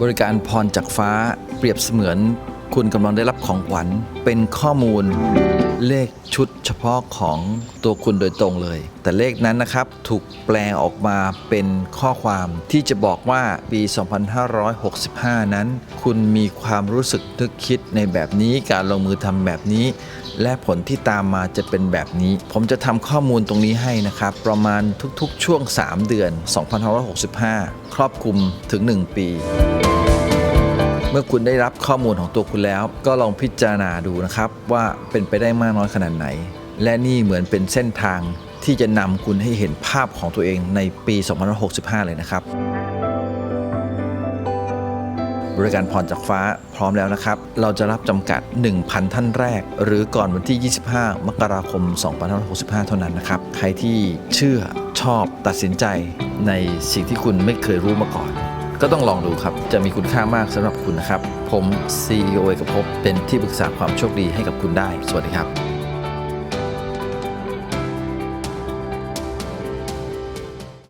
บริการพรจากฟ้าเปรียบเสมือน คุณกำลังได้รับของขวัญเป็นข้อมูลเลขชุดเฉพาะของตัวคุณโดยตรงเลย แต่เลขนั้นนะครับถูกแปลออกมาเป็นข้อความที่จะบอกว่าปี 2565 นั้น คุณมีความรู้สึกนึกคิดในแบบนี้การลงมือทำแบบนี้ และผลที่ตามมาจะเป็นแบบนี้ ผมจะทำข้อมูลตรงนี้ให้นะครับ ประมาณทุกๆช่วง 3 เดือน 2565 ครอบคลุมถึง 1 ปี มื่อคุณได้รับข้อมูลของตัวคุณแล้ว ก็ลองพิจารณาดูนะครับ ว่าเป็นไปได้มากน้อยขนาดไหน และนี่เหมือนเป็นเส้นทางที่จะนำคุณให้เห็นภาพของตัวเองในปี 2565 เลยนะครับ บริการผ่อนจากฟ้าพร้อมแล้วนะครับ เราจะรับจำกัด 1,000 ท่านแรก หรือก่อนวันที่ 25 มกราคม 2565 เท่านั้นนะครับ ใครที่เชื่อชอบตัดสินใจในสิ่งที่คุณไม่เคยรู้มาก่อน ก็ต้องลองดูครับ จะมีคุณค่ามากสำหรับคุณนะครับ ผม CEO เอกภพเป็นที่ปรึกษาความโชคดีให้กับคุณได้ สวัสดีครับ